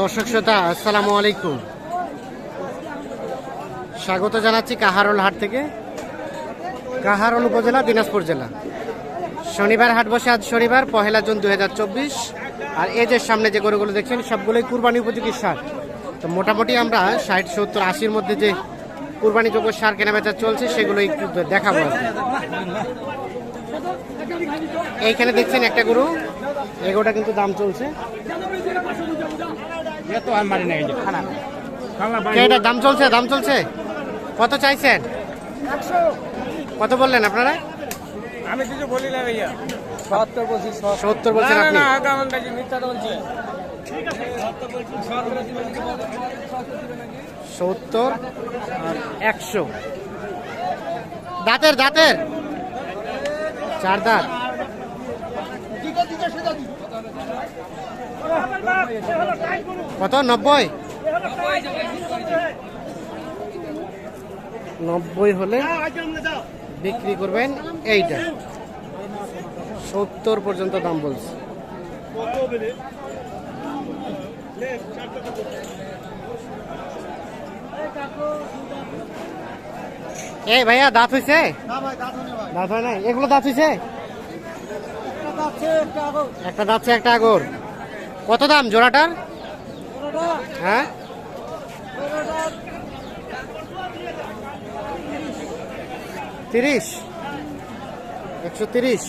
দর্শক শ্রোতা, আসসালামু আলাইকুম। স্বাগত জানাচ্ছি কাহারোল হাট থেকে। কাহারল উপজেলা, দিনাজপুর জেলা। শনিবার হাট বসে আজ শনিবার, পহেলা জুন দুই আর এই যে সামনে যে গরুগুলো দেখছেন, সবগুলোই কুরবানি উপযোগী সার। তো মোটামুটি আমরা ষাট, সত্তর, আশির মধ্যে যে কুরবানিযোগ্য সার কেনাবেচা চলছে, সেগুলো একটু দেখাবো এইখানে দেখছেন একটা গরু। এগোটা কিন্তু দাম চলছে। এটার দাম চলছে? দাম চলছে? কত চাইছেন? কত বললেন আপনারা? আমি কিছু বলি না ভাইয়া। সত্তর বলছি সত্তর। বলছেন আপনি? সত্তর একশো। দাঁতের দাঁতের। চার দাঁত। কত? নব্বই? নব্বই হলে বিক্রি করবেন এইটা। সত্তর পর্যন্ত দাম বলছে। এই ভাইয়া, দাঁত হয়েছে দাঁত হয় নাই? এগুলো দাঁত হয়েছে একটা দাঁতছে একটা আগর। কত দাম জোড়াটার? হ্যাঁ? তিরিশ। একশো তিরিশ।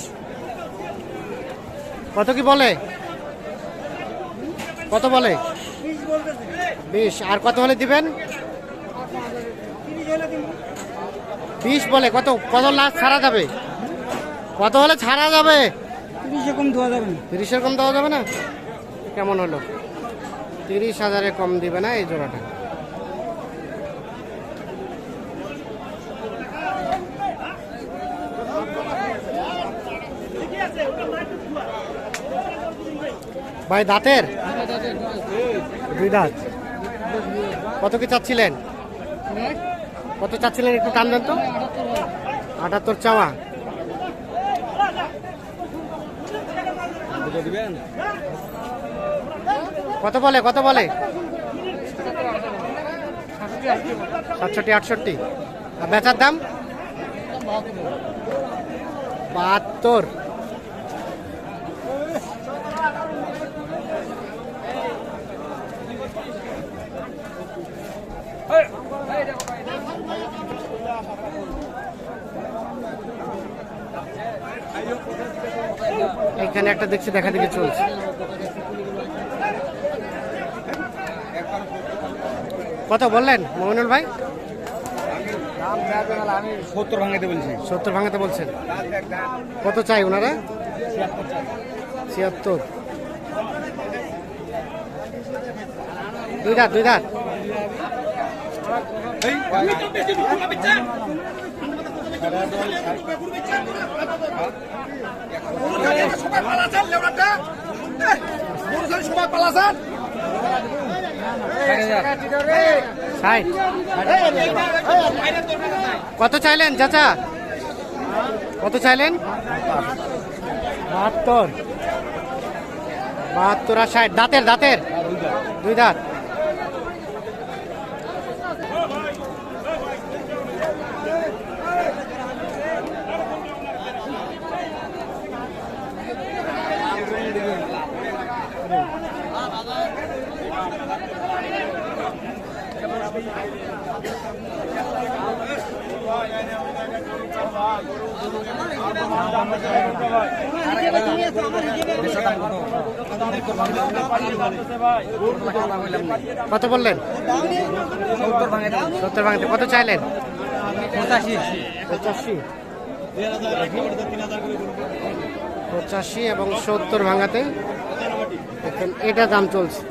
কত কি বলে? কত বলে? বিশ আর কত হলে দিবেন? বিশ বলে। কত? কত লাখ ছাড়া যাবে? কত হলে ছাড়া যাবে? তিরিশে কম দেওয়া যাবে না। তিরিশের কম দেওয়া যাবে না? কেমন হলো? তিরিশ হাজারে কম দিবে না এই জোড়াটা। ভাই দাঁতের? দুই দাঁত। কত কি চাচ্ছিলেন? কত চাচ্ছিলেন একটু টান দেন তো? আটাত্তর চাওয়া। দিবেন? কত বলে কত বলে? সাতষট্টি, আটষট্টি। আর বেচার দাম? বাহাত্তর। এখানে একটা দেখছি, দেখা দেখি চলছে। কত বললেন মোমিনুল ভাই? সত্তর ভাঙাতে বলছি। সত্তর ভাঙাতে বলছেন। কত চাই ওনারা? ছিয়াত্তর। দুই দাঁত দুই দাঁত। কত চাইলেন চাচা? কত চাইলেন? বাহাত্তর। বাহাত্তর আর ষাট। দাঁতের দাঁতের? দুই দাঁত। কত বললেন? সত্তর ভাঙাতে। কত চাইলেন? পঁচাশি। পঁচাশি। পঁচাশি এবং সত্তর ভাঙাতে। এটা দাম চলছে।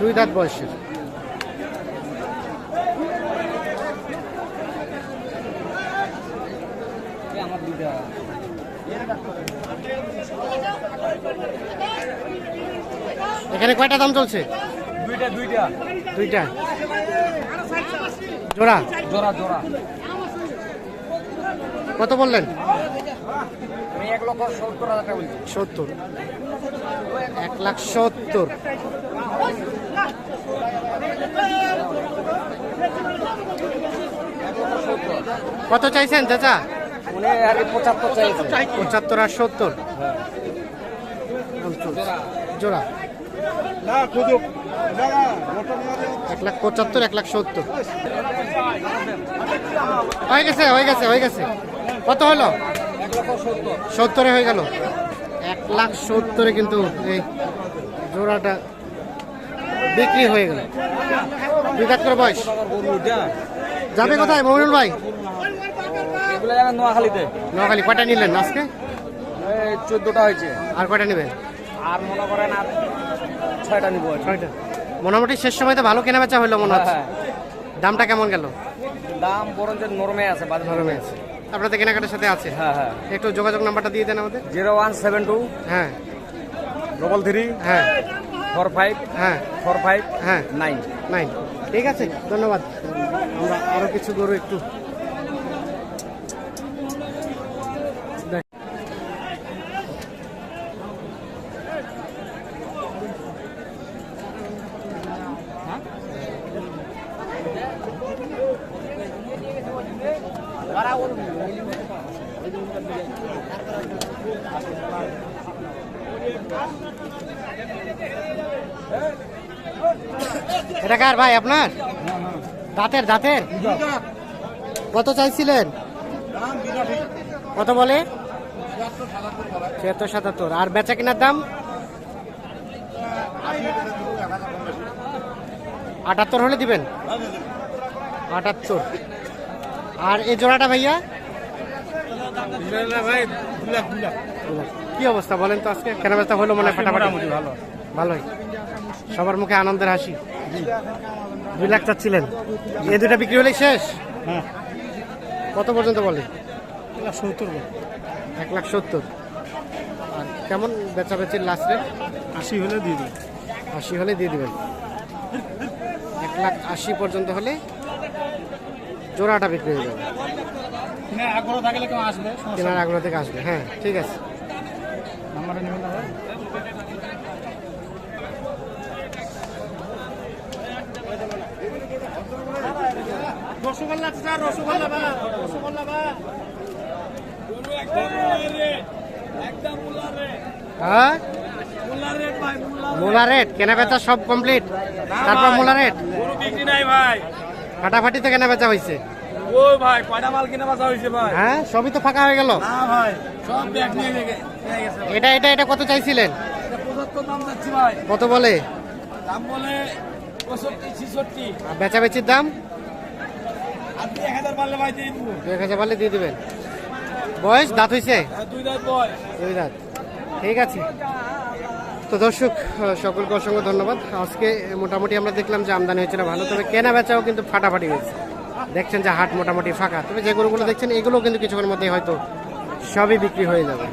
দুই দাঁত বয়সের। এখানে কয়টা দাম চলছে? দুইটা দুইটা। দুইটা। জোড়া? জোড়া জোড়া। কত বললেন? আমি এক লক্ষ সত্তর হাজার টাকা বলছি। সত্তর। লাখ সত্তর। কত চাইছেন চাচা? পঁচাত্তর আর সত্তর? জোড়া। এক লাখ পঁচাত্তর এক লাখ সত্তর। হয়ে গেছে হয়ে গেছে হয়ে গেছে। কত হলো? সত্তরে হয়ে গেল। এক লাখ সত্তরে কিন্তু এই জোড়াটা বিক্রি হয়ে গেল। দুই কাজ করে বয়স। যাবে কোথায়? মমিনুল ভাই? নোয়াখালীতে। নোয়াখালী কয়টা নিলেন আজকে? চোদ্দোটা হয়েছে। আর কয়টা নেবেন আর মনে করেন আর ছয়টা নিবো। ছয়টা। মোটামুটি শেষ সময় তো ভালো কেনা বেচা হলো মনে হচ্ছে। হ্যাঁ দামটা কেমন গেল? দাম বরঞ্চ নরমে আছে নরমে আছে। আপনাদের কেনাকাটার সাথে আছে? হ্যাঁ হ্যাঁ। একটু যোগাযোগ নাম্বারটা দিয়ে দেন আমাদের। জিরো ওয়ান সেভেন টু হ্যাঁ। ডবল থ্রি হ্যাঁ। ফোর ফাইভ হ্যাঁ। ফোর ফাইভ হ্যাঁ। নাইন নাই ঠিক আছে ধন্যবাদ। আমরা আরও কিছু গরু একটু দেখ। এটা কার ভাই আপনার? দাঁতের দাঁতের? কত চাইছিলেন? কত বলে? ছিয়াত্তর সাতাত্তর। আর বেচা কেনার দাম? আটাত্তর হলে দিবেন? আটাত্তর। আর এই জোড়াটা ভাইয়া? কি অবস্থা বলেন তো আজকে? কেনা বেচা হলো মনে হয় ফাটাফাটি? ভালো। ভালোই। সবার মুখে আনন্দের হাসি। দুই লাখ চাচ্ছিলেন। এই দুটা বিক্রি হলে শেষ? হ্যাঁ। কত পর্যন্ত বলে? সত্তর এক লাখ সত্তর। আর কেমন বেচা বেচির লাস্ট রেট আশি হলে দিয়ে দিই আশি হলে দিয়ে দেবেন। এক লাখ আশি পর্যন্ত হলে জোড়াটা বিক্রি হয়ে যাবে। কেনার আগ্রহ থেকে আসবে হ্যাঁ ঠিক আছে নাম্বারটা নেবেন না ভাই রসগোল্লা চাচা রসগোল্লা বা রসগোল্লা বা। হ্যাঁ? রেট মোলা কেনা বেচা সব কমপ্লিট তারপর মোলা রেট? বিক্রি নাই ভাই। ফাটাফাটি তো কেনা বেচা হয়েছে ও ভাই কয়টা মাল কিনে বাঁচা হয়েছে ভাই? হ্যাঁ সবই তো ফাঁকা হয়ে গেল। না ভাই সব ব্যাগ নিয়ে গেছে এটা এটা এটা কত চাইছিলেন? দাম ভাই। কত বলে? দাম বলে পঁয়ষট্টি ছিষট্টি। আর বেচা বেচির দাম? আপনি এক হাজার পারলে দিয়ে দিবেন। বয়স দাঁত হয়েছে আর দুই দাঁত ঠিক আছে। তো দর্শক সকলকে অসংখ্য ধন্যবাদ। আজকে মোটামুটি আমরা দেখলাম যে আমদানি হয়েছিল ভালো তবে কেনা বেচাও কিন্তু ফাটাফাটি হয়েছে। দেখছেন যে হাট মোটামুটি ফাঁকা। তবে যে গরুগুলো দেখছেন এগুলো কিন্তু কিছুক্ষণের মধ্যেই হয়তো সবই বিক্রি হয়ে যাবে।